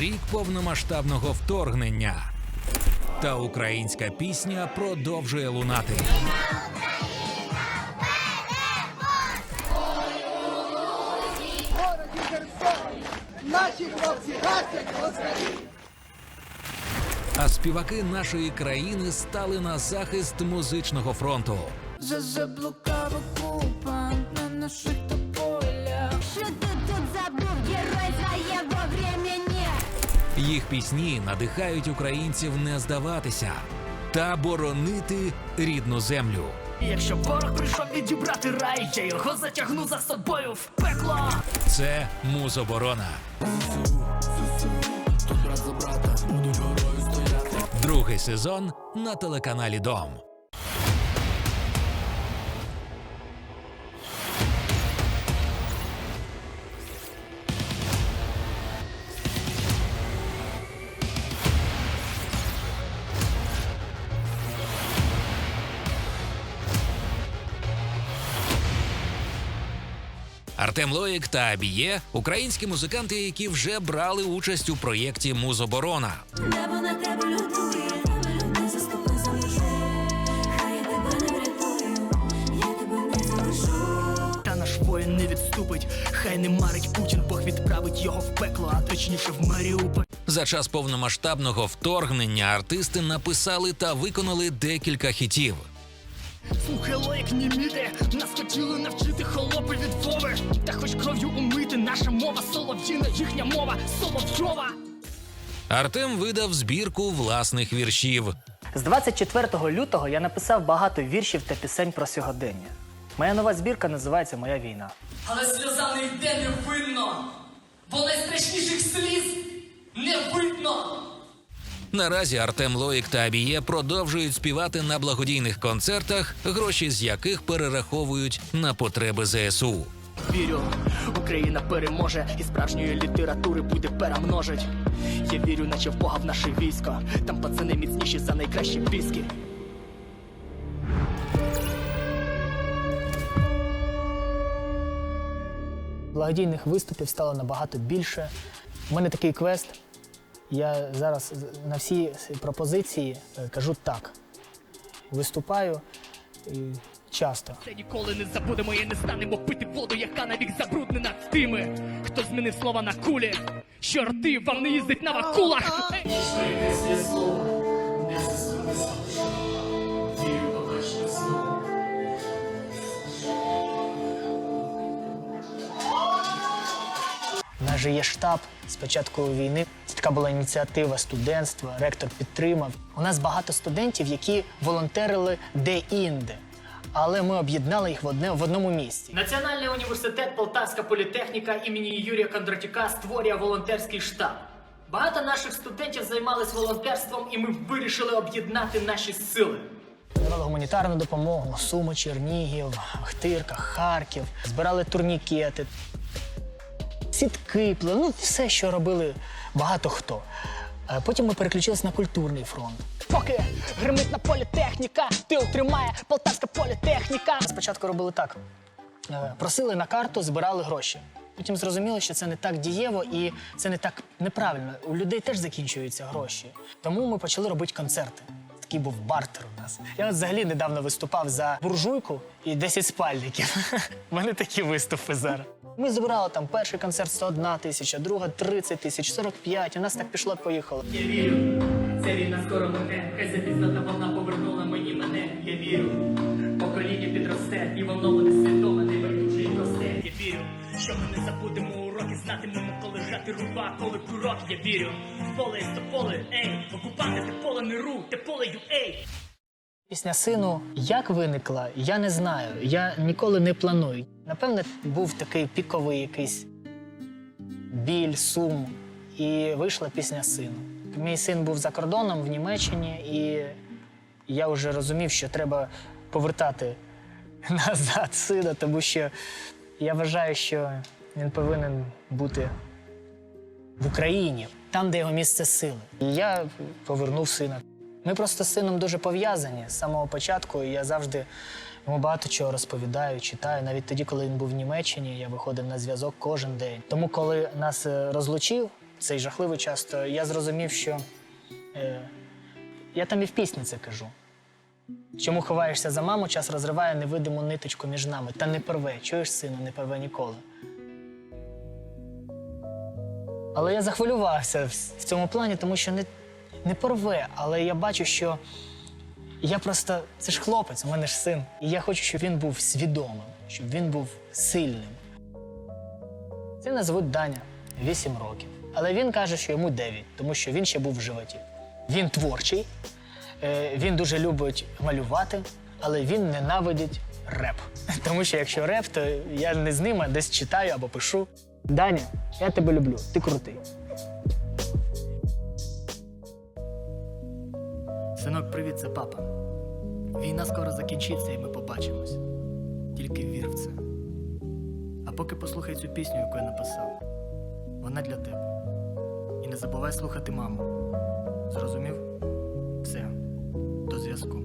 рік повномасштабного вторгнення. Та українська пісня продовжує лунати. Наші хлопці гасять москалі! А співаки нашої країни стали на захист музичного фронту. За Їх пісні надихають українців не здаватися та боронити рідну землю. Якщо ворог прийшов відібрати рай, я його затягну за собою в пекло. Це музоборона. Другий сезон на телеканалі Дом. Артем Лоїк та Абіє українські музиканти, які вже брали участь у проєкті Музоборона. Небо на тебе лютує, не заступи за. Хай я тебе не врятую, я тебе не залишу. Та наш воїн не відступить. Хай не марить Путін, Бог відправить його в пекло, а точніше в Маріуполь. За час повномасштабного вторгнення артисти написали та виконали декілька хітів. Слухай, лоїк німіде, нас хотіли навчити холопи від Вови. Та хоч кров'ю умити, наша мова солов'їна, їхня мова соловйова. Артем видав збірку власних віршів. З 24 лютого я написав багато віршів та пісень про сьогодення. Моя нова збірка називається Моя війна. Але сльоза не йде невинно, бо найстрашніших сліз не видно. Наразі Артем Лоїк та Абіє продовжують співати на благодійних концертах, гроші з яких перераховують на потреби ЗСУ. Вірю, Україна переможе і справжньої літератури буде перемножить. Я вірю, наче в Бога в наше військо. Там пацани міцніші за найкращі піски. Благодійних виступів стало набагато більше. У мене такий квест. Я зараз на всі пропозиції е, кажу так. Виступаю часто. Та ніколи не забудемо і не станемо пити воду, яка навік забруднена тими, хто змінив слова на кулі. Чорти вам не їздить на вакулах. У нас же є штаб з початку війни. Це така була ініціатива студентства, ректор підтримав. У нас багато студентів, які волонтерили де-інде. Але ми об'єднали їх в одне в одному місці. Національний університет Полтавська політехніка імені Юрія Кондратюка створює волонтерський штаб. Багато наших студентів займались волонтерством, і ми вирішили об'єднати наші сили. Давали гуманітарну допомогу, Суми, Чернігів, Хтирка, Харків, збирали турнікети, сітки, ну все, що робили багато хто. Е, Потім ми переключилися на культурний фронт. Поки гримить на політехніка, тил тримає Полтавська політехніка. Спочатку робили так: Е, просили на карту, збирали гроші. Потім зрозуміли, що це не так дієво і це не так неправильно. У людей теж закінчуються гроші. Тому ми почали робити концерти. Такий був бартер у нас. Я от взагалі недавно виступав за буржуйку і 10 спальників. У мене такі виступи зараз. Ми збирали там перший концерт 101 тисяча, друга 30 тисяч, 45. У нас так пішло, поїхало. Я вірю, ця війна скоро мене, хай запізната вона повернула мені мене. Я вірю, покоління підросте, і воно буде свідоме, не байдуже і просте. Я вірю, що ми не забудемо уроки, знатимемо, коли жати руба, коли курок. Я вірю, поле із тополе, ей, окупанти, те поле не ру, те поле ю, ей. Пісня сину як виникла, я не знаю. Я ніколи не планую. Напевне, був такий піковий якийсь біль, сум, і вийшла пісня сину. Мій син був за кордоном в Німеччині, і я вже розумів, що треба повертати назад сина, тому що я вважаю, що він повинен бути в Україні, там, де його місце сили. І я повернув сина. Ми просто з сином дуже пов'язані з самого початку. і Я завжди йому багато чого розповідаю, читаю. Навіть тоді, коли він був в Німеччині, я виходив на зв'язок кожен день. Тому, коли нас е, розлучив цей жахливий час, то я зрозумів, що е, я там і в пісні це кажу. Чому ховаєшся за маму, час розриває невидиму ниточку між нами. Та не порве, чуєш, сину, не порве ніколи. Але я захвилювався в цьому плані, тому що не, не порве. Але я бачу, що я просто. Це ж хлопець, у мене ж син. І я хочу, щоб він був свідомим, щоб він був сильним. Сина звуть Даня, 8 років. Але він каже, що йому 9, тому що він ще був в животі. Він творчий, е, він дуже любить малювати, але він ненавидить реп. Тому що якщо реп, то я не з ним, а десь читаю або пишу. Даня, я тебе люблю, ти крутий. Синок, привіт, це папа. Війна скоро закінчиться і ми побачимось. Тільки вір в це. А поки послухай цю пісню, яку я написав. Вона для тебе. І не забувай слухати маму. Зрозумів? Все. До зв'язку.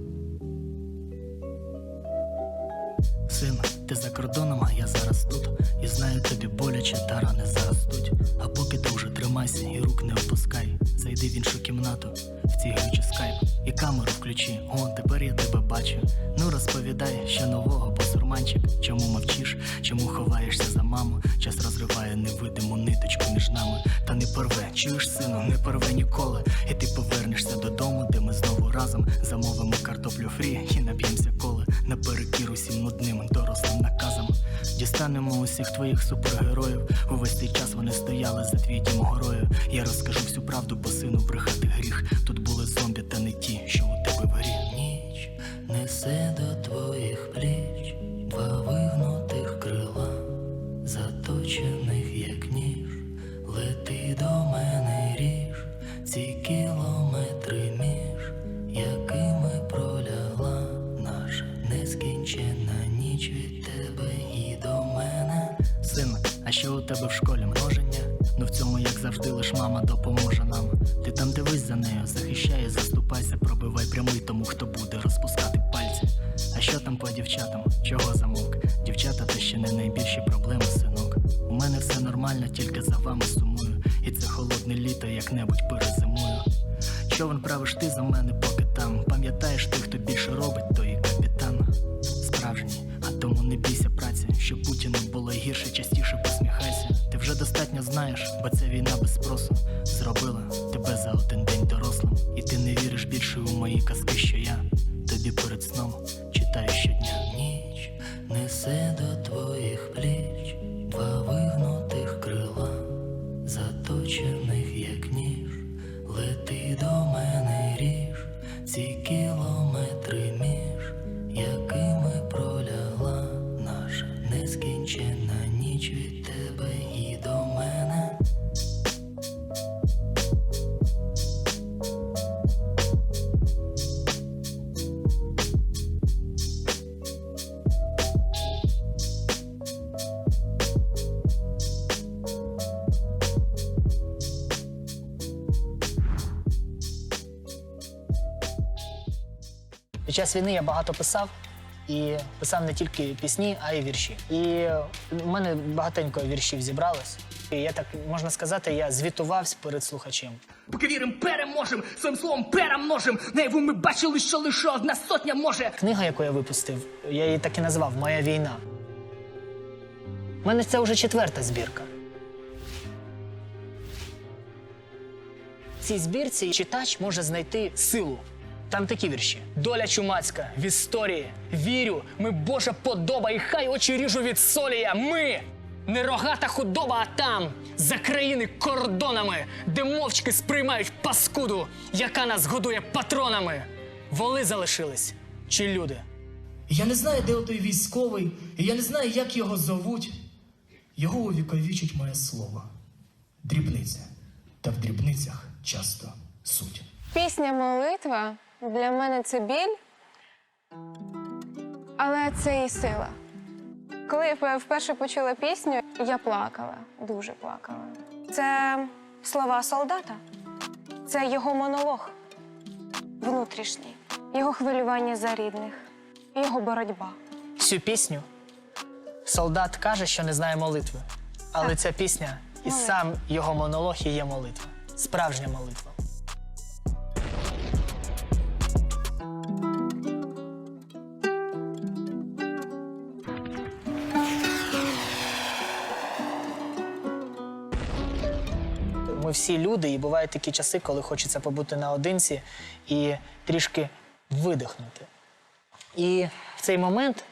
Син, ти за кордоном, а я зараз тут. І знаю, тобі боляче та рани заростуть. А поки вже тримайся і рук не опускай. Зайди в іншу кімнату, в цій глючий скайп. І камеру включи, о, тепер я тебе бачу. Ну розповідай, що нового, босурманчик. Чому мовчиш, чому ховаєшся за маму? Час розриває невидиму ниточку між нами. Та не порве, чуєш, сину, не порве ніколи. І ти повернешся додому, де ми знову разом замовимо картоплю фрі і наб'ємося коли наперекір усім нудним дорослим наказам. Дістанемо усіх твоїх супергероїв. Увесь цей час вони стояли за твій дім горою. Я розкажу всю правду, бо сину брехати гріх. Тут були зомбі, та не ті, що у тебе в грі. Ніч несе до твоїх пліч два вигнутих крила, заточених як ніж. Лети до мене мама допоможе нам. Ти там дивись за нею, захищай, заступайся, пробивай прямий тому, хто буде розпускати пальці. А що там по дівчатам? Чого замовк? Дівчата це ще не найбільші проблеми, синок. У мене все нормально, тільки за вами сумую. І це холодне літо як-небудь перезимую. Човен правиш ти за мене, поки там. Пам'ятаєш ти, хто більше робить, знаєш, бо це війна без спросу. Зробила тебе за один день дорослим. І ти не віриш більше у мої казки, що я тобі перед сном читаю щодня. Під час війни я багато писав і писав не тільки пісні, а й вірші. І у мене багатенько віршів зібралось. І я так можна сказати, я звітувався перед слухачем. Поки вірим, переможем, своїм словом перемножим. Наяву ми бачили, що лише одна сотня може. Книга, яку я випустив, я її так і назвав Моя війна. У мене це вже четверта збірка. В цій збірці читач може знайти силу. Там такі вірші: Доля чумацька в історії. Вірю, ми Божа подоба, і хай очі ріжу від солія. Ми не рогата худоба, а там, за країни кордонами, де мовчки сприймають паскуду, яка нас годує патронами. Воли залишились чи люди? Я не знаю, де той військовий, і я не знаю, як його зовуть. Його увіковічить моє слово. Дрібниця. Та в дрібницях часто суть. Пісня молитва для мене це біль, але це і сила. Коли я вперше почула пісню, я плакала, дуже плакала. Це слова солдата, це його монолог внутрішній, його хвилювання за рідних, його боротьба. Всю пісню солдат каже, що не знає молитви. Але ця пісня І сам його монолог і є молитва. Справжня молитва. Ми всі люди, і бувають такі часи, коли хочеться побути наодинці і трішки видихнути. І в цей момент,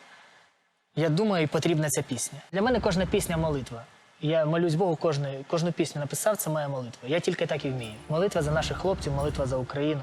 я думаю, потрібна ця пісня. Для мене кожна пісня молитва. Я молюсь Богу, кожну, кожну пісню написав, це моя молитва. Я тільки так і вмію. Молитва за наших хлопців, молитва за Україну.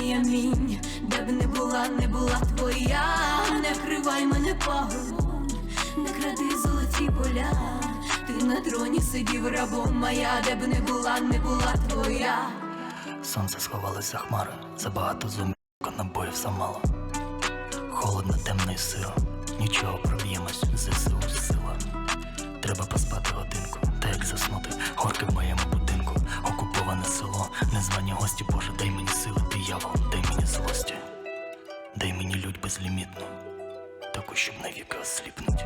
Мій амінь, де б не була, не була твоя, не вкривай мене пагорбом, не кради золоті поля, ти на троні сидів рабом моя, де б не була, не була твоя. Сонце сховалось за хмари, забагато зумів, набоїв замало. Холодно, темно і сиро, нічого проб'ємось, ЗСУ сила. Треба поспати годинку, та як заснути, горки в моєму окуповане село, незвані гості, Боже, дай мені сили, диявол, дай мені злості, дай мені лють безлімітну, таку, щоб навіки осліпнуть.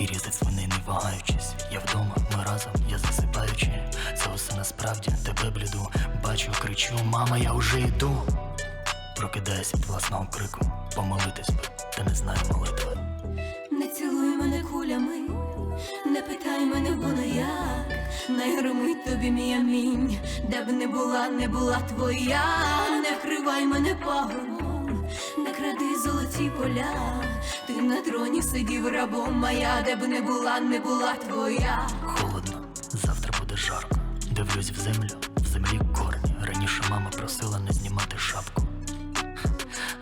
І різать свиней не вагаючись. Я вдома, ми разом, я засипаючи. Це усе насправді тебе бліду. Бачу, кричу, мама, я вже йду. Прокидаюсь від власного крику, помолитись би, та не знаю молитви. Тобі мій амінь, де б не була, не була твоя, не вкривай мене пагорбом, не кради золоті поля, ти на троні сидів рабом моя, де б не була, не була твоя. Холодно, завтра буде жарко. Дивлюсь в землю, в землі корні. Раніше мама просила не знімати шапку.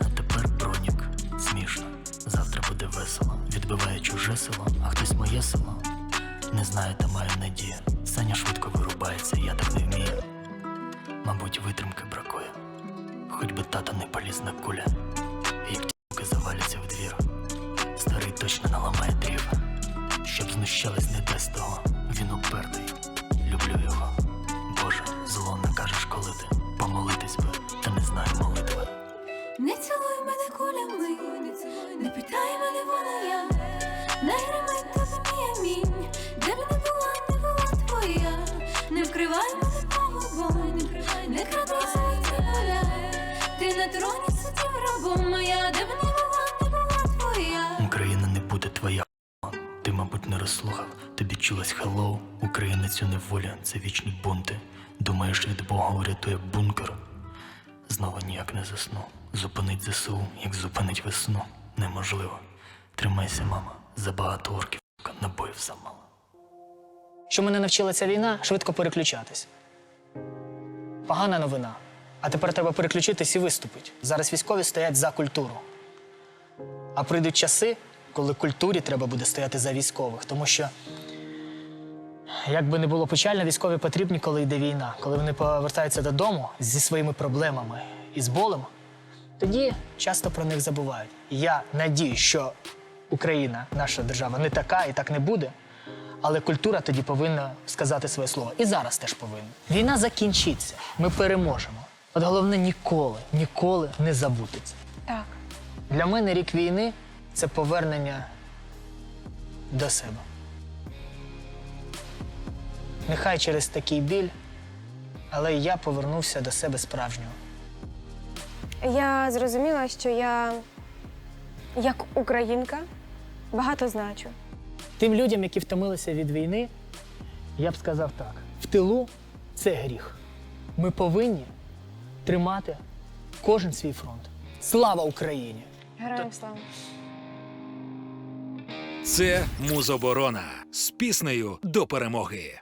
А тепер бронік, смішно. Завтра буде весело. Відбиває чуже село, а хтось моє село. Не знаю, та маю надію. Саня швидко вирубається, я так не вмію. Мабуть, витримки бракує. Хоч би тата не поліз на куля, як тіки заваляться в двір. Старий точно наламає дрів щоб знущались не те з того. Він упертий, люблю його. Боже, зло не кажеш, коли ти помолитись би, та не знаю молитви. Не цілуй мене кулями, не питай мене воно я, сидів моя, де б не була, не була твоя. Україна не буде твоя. Ти, мабуть, не розслухав, тобі чулось хеллоу, Українець у неволі, це вічні бунти. Думаєш, від Бога урятує бункер. Знову ніяк не засну. Зупинить ЗСУ, як зупинить весну. Неможливо. Тримайся, мама, забагато орків, набоїв замало. Що мене навчила ця війна швидко переключатись. Погана новина. А тепер треба переключитись і виступити. Зараз військові стоять за культуру. А прийдуть часи, коли культурі треба буде стояти за військових. Тому що, як би не було печально, військові потрібні, коли йде війна. Коли вони повертаються додому зі своїми проблемами і з болем, тоді часто про них забувають. Я надію, що Україна, наша держава, не така і так не буде. Але культура тоді повинна сказати своє слово. І зараз теж повинна. Війна закінчиться. Ми переможемо. От головне ніколи, ніколи не забути це. Так. Для мене рік війни це повернення до себе. Нехай через такий біль, але я повернувся до себе справжнього. Я зрозуміла, що я, як українка, багато значу. Тим людям, які втомилися від війни, я б сказав так: в тилу це гріх. Ми повинні тримати кожен свій фронт. Слава Україні! Героям слава! Це Музоборона з піснею до перемоги.